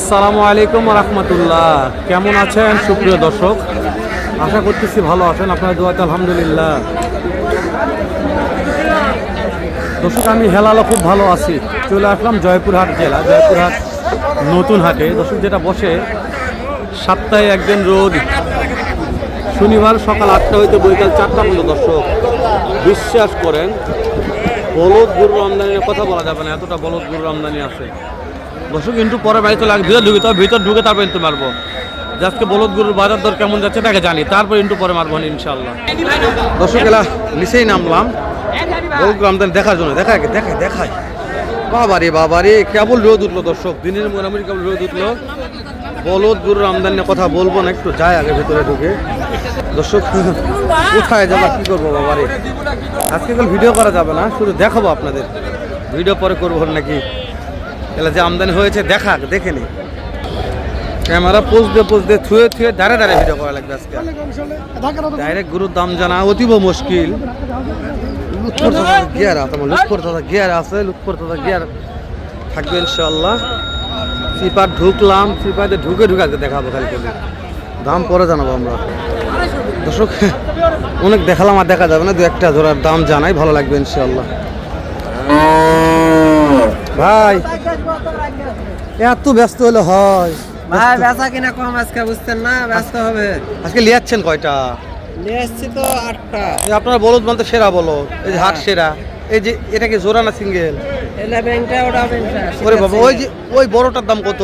আসসালামু আলাইকুম রহমতুল্লাহ। কেমন আছেন সুপ্রিয় দর্শক? আশা করতেছি ভালো আছেন, আপনার দোয়াতে আলহামদুলিল্লাহ। দর্শক, আমি হেলালো খুব ভালো আছি। চলে আসলাম জয়পুরহাট জেলা, জয়পুরহাট নতুন হাটে। দর্শক, যেটা বসে, সপ্তাহে একদিন রোজ শনিবার সকাল আটটা হইতে বৈকাল চারটা পর্যন্ত দর্শক, বিশ্বাস করেন, বলদ গরুর আমদানির কথা বলা যাবে না, এতটা বলদ গরুর আমদানি আছে। দর্শক কিন্তু পরে বাড়িতে লাগ ভিতর ঢুকে তবে ভিতর ঢুকে তারপর কিন্তু মারবো। আজকে বলদ গরুর বাজার দর কেমন যাচ্ছে তাকে জানি, তারপর কিন্তু পরে মারবো ইনশাল্লাহ দর্শক, এলা নিচেই নামলাম। বলদ আমদানি দেখার জন্য দেখায় দেখায় দেখায় বাবারে বাবারে, কেবল রোদ উঠল দর্শক, দিনের মোটামুটি কেবল রোদ উঠল। বলদ গরুর আমদানির কথা বলব না, একটু যায় আগে ভেতরে ঢুকে। দর্শক, কোথায় যাব, কি করব বাবারে? আজকে ভিডিও করা যাবে না, শুধু দেখাবো আপনাদের। ভিডিও পরে করব নাকি? এলা যে আমদানি হয়েছে দেখা দেখে নি। ক্যামেরা পোজ দিয়ে থুয়ে থুয়ে দাঁড়ে দাঁড়িয়ে ভিডিও করা লাগবে আজকে। ডাইরেক্ট গুরুর দাম জানা অতীব মুশকিল। লুৎফর দাদা গিয়ার আছে আমার লুৎফর দাদা গিয়ার আছে লুৎফর দাদা গিয়ার থাকবে ইনশাল্লাহ সিপার ঢুকলাম সিপাতে ঢুকে ঢুকে আজকে দেখাবো খালি করে দাম পরে জানাব আমরা। দর্শক, অনেক দেখালাম আর দেখা যাবে না, দু একটা জোড়ার দাম জানাই, ভালো লাগবে ইনশাল্লাহ ভাই এত ব্যস্ত হলে হয়। ভাই বেচা কিনা কম আজকে বুঝছেন না? ব্যস্ত হবে। আজকে লিয়াচ্ছেন কয়টা? নিয়ে এসছি তো আটটা। আপনারা বলদ বলতে সেরা বলো। এই যে হাট সেরা। এই যে এটা কি জোড়া না সিঙ্গেল? এলে ব্যাংকটা ওটা ব্যাংকটা। ওরে বাবা ওই যে ওই বড়টার দাম কত?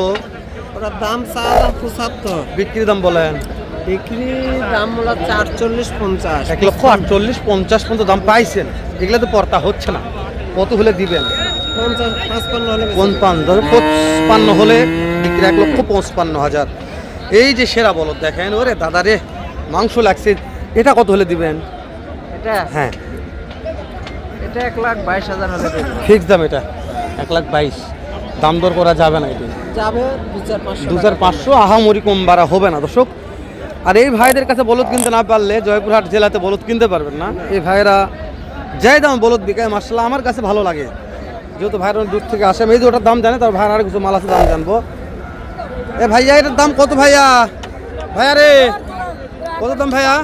ওটার দাম চা দাম পঁচাত্তর। বিক্রি দাম বলেন। বিক্রি দাম হলো চারচল্লিশ পঞ্চাশ। এক লক্ষ আটচল্লিশ পঞ্চাশ পর্যন্ত দাম পাইছেন। এগুলো তো পর্তা হচ্ছে না। কত হলে দিবেন? পঞ্চান্ন পঁচপান্ন হলে বিক্রি এক লক্ষ পঁচপান্ন হাজার। এই যে সেরা বলদ দেখেন ওরে দাদা রে মাংস লাগছে এটা কত হলে দিবেন? এটা? হ্যাঁ। এটা এক লাখ বাইশ হাজার হলে ফিক্স দাম এটা এক লাখ বাইশ। দাম দর করা যাবে না এটা। যাবে দু চার পাঁচশো দু হাজার পাঁচশো আহামরি কম বাড়া হবে না দর্শক। আর এই ভাইদের কাছে বলদ কিনতে না পারলে জয়পুরহাট জেলাতে বলদ কিনতে পারবেন না। এই ভাইরা যাই দাম বলদ বিকায় মার্শাল্লাহ আমার কাছে ভালো লাগে। যেহেতু ভাইরা অনেক দূর থেকে আসে, আমি ওটার দাম জানে, তার ভাইয়ার আর কিছু মাল আছে, দাম জানব। এ ভাইয়া, এটার দাম কত ভাইয়া? ভাইয়া রে, কত দাম ভাইয়া?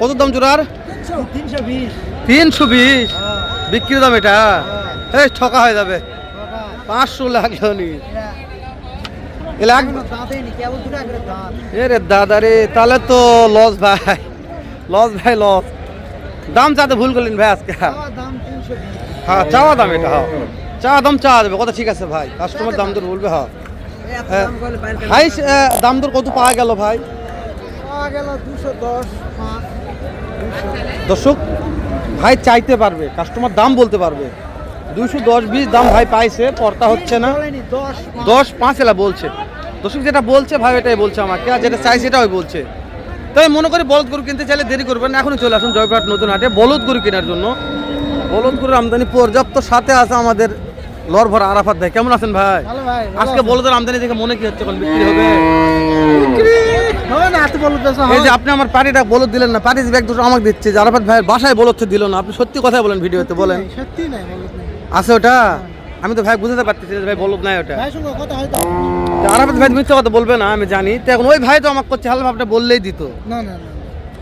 কত দাম জোড়ার? তিনশো বিশ। তিনশো বিশ বিক্রি দাম এটা? এই ঠকা হয়ে যাবে। পাঁচশো লাগল নি। এ রে দাদা রে, তাহলে তো লস ভাই। লস ভাই, লস। দাম চাতে ভুল করলেন ভাই আজকে। হ্যাঁ চাওয়া দাম এটা হ্যাঁ। চাওয়া দাম চাওয়া যাবে কথা ঠিক আছে ভাই। কাস্টমার দাম দর বলবে হ্যাঁ। হ্যাঁ। ভাই দাম দর কত পাওয়া গেল ভাই? দর্শক ভাই চাইতে পারবে কাস্টমার দাম বলতে পারবে। দুশো দশ বিশ দাম ভাই পাইছে পর্তা হচ্ছে না। দশ পাঁচ। এলা বলছে। দর্শক যেটা বলছে ভাই এটাই বলছে আমাকে আর যেটা চাই সেটা ওই বলছে। তাই মনে করি বলদ গরু কিনতে চাইলে দেরি করবেন এখনই চলে আসুন জয়পুরহাট নতুন হাটে। বলদ গরু কেনার জন্য। বলদ গরুর আমদানি পর্যাপ্ত সাথে আছে আমাদের লর ভরা আরাফাত ভাই। কেমন আছেন ভাই? আজকে বলদের আমদানি দেখে মনে কি হচ্ছে? বিক্রি হবে। এই যে আপনি আমার পার্টিটা বলদ দিলেন না পার্টি ব্যাগ দুটো আমাকে দিচ্ছে। যে আরাফাত ভাইয়ের বাসায় বলদ দিল না। আপনি সত্যি কথাই বলেন ভিডিওতে বলেন। সত্যি নাই। আছে ওটা? আমি তো ভাই বুঝতে পারতেছি ভাই বলদ নাই ওটা ভাই আরাফাত ভাই মিথ্যা কথা বলবে না আমি জানি। তো এখন ওই ভাই তো আমাকে করছে হাল ভাবটা বললেই দিত। না না না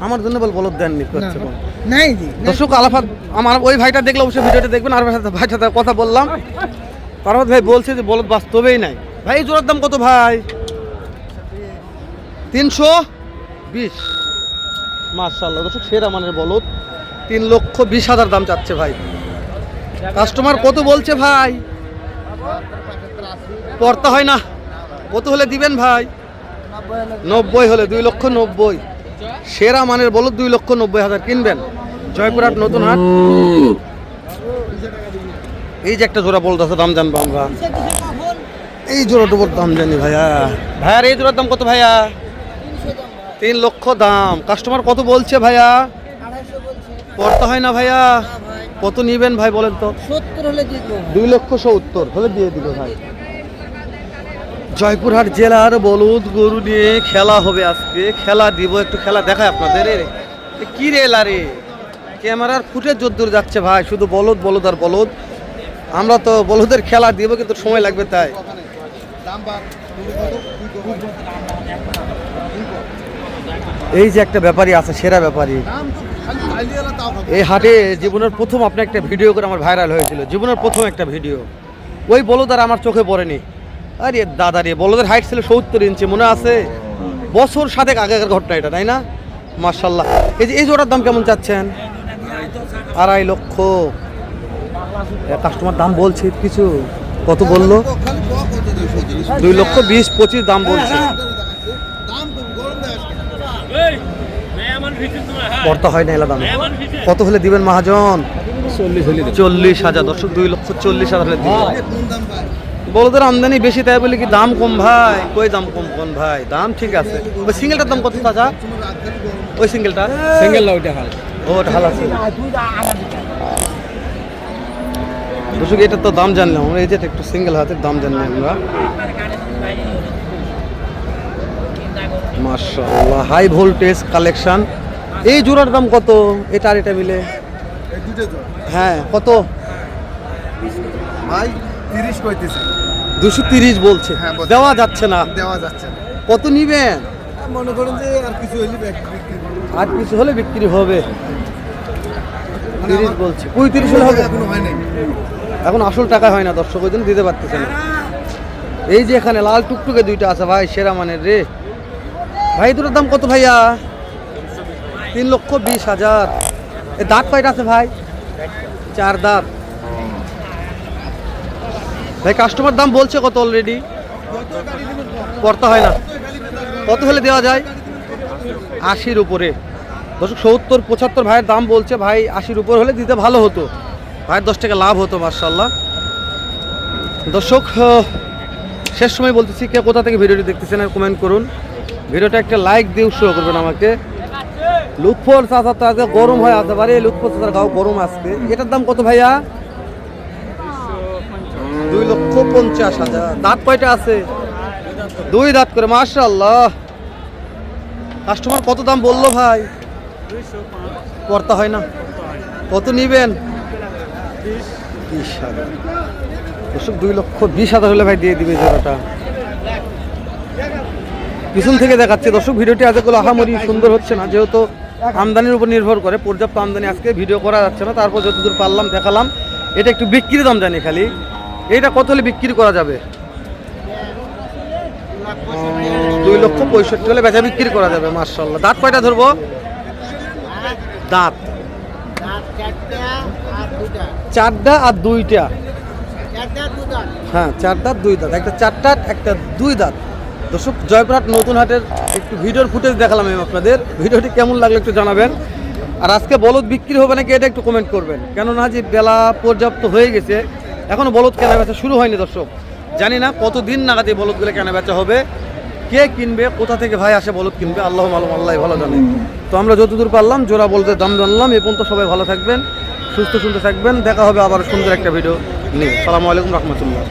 আমার জন্য বল বলদ দেননি করছে বল। নাই জি দর্শক আলাফাত আমার ওই ভাইটা দেখলে অবশ্যই ভিডিওটা দেখবেন আর ভাইটার ভাইটার সাথে কথা বললাম। পারমত ভাই বলছে যে বলদ বাস্তবেই নাই। ভাই জোড়ার দাম কত ভাই? তিনশো বিশ। মার্শাল্লাহ দর্শক সেরা মানের বলদ তিন লক্ষ বিশ হাজার দাম চাচ্ছে ভাই। কাস্টমার কত বলছে ভাই? পড়তে হয় না। কত হলে দিবেন ভাই? নব্বই হলে, দুই লক্ষ নব্বই। সেরা মানের বলদ দুই লক্ষ নব্বই হাজার কিনবেন। জয়পুরহাট নতুন হাট। এই যে একটা জোড়া বলদ আছে, দাম জানব আমরা। এই জোড়াটার দাম জানি ভাইয়া। ভাইয়ার এই জোড়ার দাম কত ভাইয়া? তিন লক্ষ দাম। কাস্টমার কত বলছে ভাইয়া? পড়তে হয় না ভাইয়া। কত নিবেন ভাই বলেন তো? সত্তর হলে দুই লক্ষ সত্তর হলে দিয়ে দিল ভাই। জয়পুরহাট জেলার বলুদ গরু নিয়ে খেলা হবে আজকে। খেলা দিব একটু খেলা দেখায় আপনাদের। কি রে ক্যামেরার ফুটে যদ্দূর যাচ্ছে ভাই শুধু বলদ বলদ আর বলদ। আমরা তো বলদের খেলা দিব কিন্তু সময় লাগবে তাই। এই যে একটা ব্যাপারী আছে সেরা ব্যাপারী এই হাটে জীবনের প্রথম আপনি একটা ভিডিও করে আমার ভাইরাল হয়েছিল। জীবনের প্রথম একটা ভিডিও। ওই বলদার আমার চোখে পড়েনি। আরে দাদা রে, বলদের হাইট ছিল সত্তর ইঞ্চি মনে আছে? বছর সাতেক আগেকার ঘটনা এটা, তাই না? মার্শাল্লাহ এই যে, এই জোড়ার দাম কেমন চাচ্ছেন? আড়াই লক্ষ। কাস্টমার দাম বলছে কিছু? কত বলল? দুই লক্ষ বিশ, পঁচিশ দাম বলছে। পড়তা হয় না এলা দামে কত হলে দিবেন মহাজন? চল্লিশ হাজার দর্শক দুই লক্ষ চল্লিশ হাজার হলে দিবেন। বলদের আমদানি বেশি তাই বলে কি দাম কম ভাই? কই দাম কম কোন ভাই? দাম ঠিক আছে। ওই সিঙ্গেলটার দাম কত চাচা? ওই সিঙ্গেলটা? সিঙ্গেল ওইটা হাল। ও ওটা হাল আছে। দর্শক এটার তো দাম জানলাম এই যে একটু সিঙ্গেল হাতের দাম জানলাম আমরা। মাশাআল্লাহ হাই ভোল্টেজ কালেকশন এই জোড়ার দাম কত? এটা আর এটা মিলে। হ্যাঁ কত? ভাই তিরিশ পঁয়ত্রিশ দুশো তিরিশ বলছে। হ্যাঁ, দেওয়া যাচ্ছে না। দেওয়া যাচ্ছে না। কত নিবেন মনে করেন যে আর কিছু বিক্রি আর কিছু হলে বিক্রি হবে। মানে তিরিশ বলছে। পঁয়ত্রিশ হলে হবে। এখন আসল টাকা হয় না দর্শক ওই জন্য দিতে পারতেছে না। এই যে এখানে লাল টুকটুকে দুইটা আছে ভাই সেরা মানের রে। ভাই, দুটোর দাম কত ভাইয়া? তিন লক্ষ বিশ হাজার। এ দাঁত কয়টা আছে ভাই? চার দাঁত। ভাই কাস্টমার দাম বলছে কত অলরেডি করতে হয় না। কত হলে দেওয়া যায়? আশির উপরে। দর্শক, সত্তর, পঁচাত্তর ভাইয়ের দাম বলছে, ভাই, আশির উপর হলে দিতে ভালো হতো। ভাইয়ের দশ টাকা লাভ হতো মার্শাল্লাহ দর্শক শেষ সময় বলতেছি, কে কোথা থেকে ভিডিওটি দেখতেছেন আর কমেন্ট করুন। ভিডিওটা একটা লাইক দিয়ে উৎসাহ করবেন আমাকে। লুৎফর চাচা তো আজকে গরম হয় আসতে পারে লুৎফর চাচার গাও গরম আসবে এটার দাম কত ভাইয়া? দুই লক্ষ পঞ্চাশ হাজার। দাঁত কয়টা আছে? দুই দাঁত করে মার্শাল্লাহ কাস্টমার কত দাম বলল ভাই? করতে হয় না। কত নিবেন? বিশ হাজার। দুই লক্ষ বিশ হাজার হলে ভাই দিয়ে দিবে জোড়াটা। পিছন থেকে দেখাচ্ছে। দর্শক, ভিডিওটি আজ আজকে আহামরি সুন্দর হচ্ছে না। যেহেতু আমদানির উপর নির্ভর করে, পর্যাপ্ত আমদানি আজকে ভিডিও করা যাচ্ছে না। তারপর যতদূর পারলাম, দেখালাম। এটা একটু বিক্রির দাম জানি খালি। এইটা কত হলে বিক্রি করা যাবে? দুই লক্ষ পঁয়ষট্টি হলে বেচা বিক্রি করা যাবে মার্শাল্লাহ দাঁত কয়টা ধরবো? দাঁত। চারটা আর দুইটা। হ্যাঁ চার দাঁত দুই দাঁত। একটা চার দাঁত একটা দুই দাঁত। দর্শক জয়প্রাট নতুন হাটের একটু ভিডিওর ফুটেজ দেখালাম আমি আপনাদের। ভিডিওটি কেমন লাগল একটু জানাবেন। আর আজকে বলদ বিক্রি হবে নাকি এটা একটু কমেন্ট করবেন। কেননা যে বেলা পর্যাপ্ত হয়ে গেছে, এখনও বলদ কেনা বেচা শুরু হয়নি দর্শক। জানি না কতদিন নাগাদ এই বলদগুলো কেনা বেচা হবে, কে কিনবে, কোথা থেকে ভাই আসে বলদ কিনবে, আল্লাহ মালুম, আল্লাহ ভালো জানে। তো আমরা যতদূর পারলাম, জোড়া বলতে দাম জানলাম। এ পর্যন্ত সবাই ভালো থাকবেন, সুস্থ, সুন্দর থাকবেন। দেখা হবে আবার সুন্দর একটা ভিডিও নিয়ে। সালামু আলাইকুম, রহমতুল্লাহ।